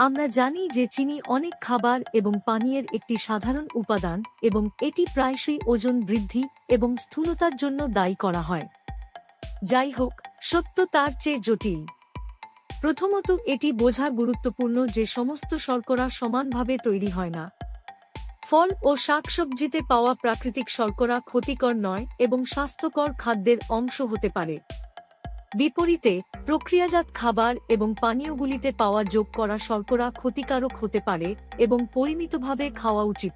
আমরা জানি যে চিনি অনেক খাবার এবং পানীয়ের একটি সাধারণ উপাদান এবং এটি প্রায়শই ওজন বৃদ্ধি এবং স্থূলতার জন্য দায়ী করা হয়। যাই হোক, সত্য তার চেয়ে জটিল। প্রথমত এটি বোঝা গুরুত্বপূর্ণ যে সমস্ত শর্করা সমানভাবে তৈরি হয় না। ফল ও শাকসবজিতে পাওয়া প্রাকৃতিক শর্করা ক্ষতিকর নয় এবং স্বাস্থ্যকর খাদ্যের অংশ হতে পারে। বিপরীতে, প্রক্রিয়াজাত খাবার এবং পানীয়গুলিতে পাওয়া যোগ করা শর্করা ক্ষতিকারক হতে পারে এবং পরিমিতভাবে খাওয়া উচিত।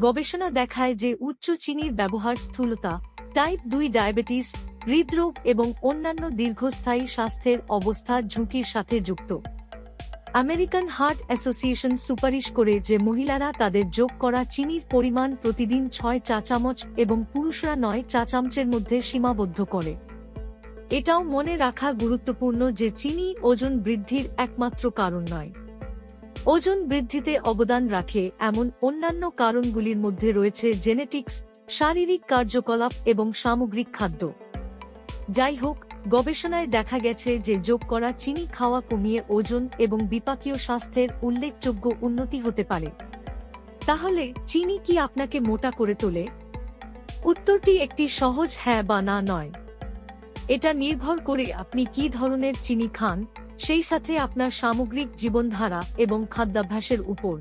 গবেষণা দেখায় যে উচ্চ চিনির ব্যবহার স্থূলতা টাইপ দুই ডায়াবেটিস হৃদরোগ এবং অন্যান্য দীর্ঘস্থায়ী স্বাস্থ্যের অবস্থার ঝুঁকির সাথে যুক্ত। আমেরিকান হার্ট অ্যাসোসিয়েশন সুপারিশ করে যে মহিলারা তাদের যোগ করা চিনির পরিমাণ প্রতিদিন ছয় চা চামচ এবং পুরুষরা নয় চা চামচের মধ্যে সীমাবদ্ধ করে। এটাও মনে রাখা গুরুত্বপূর্ণ যে চিনি ওজন বৃদ্ধির একমাত্র কারণ নয়। ওজন বৃদ্ধিতে অবদান রাখে এমন অন্যান্য কারণগুলির মধ্যে রয়েছে জেনেটিক্স, শারীরিক কার্যকলাপ এবং সামগ্রিক খাদ্য। যাই হোক গবেষণায় দেখা গেছে যে যোগ করা চিনি খাওয়া কমিয়ে ওজন এবং বিপাকীয় স্বাস্থ্যের উল্লেখযোগ্য উন্নতি হতে পারে। তাহলে চিনি কি আপনাকে মোটা করে তোলে? উত্তরটি একটি সহজ হ্যাঁ বা না নয়। এটা নির্ভর করে আপনি কি ধরনের চিনি খান, সেই সাথে আপনার সামগ্রিক জীবনধারা এবং খাদ্যাভ্যাসের উপর।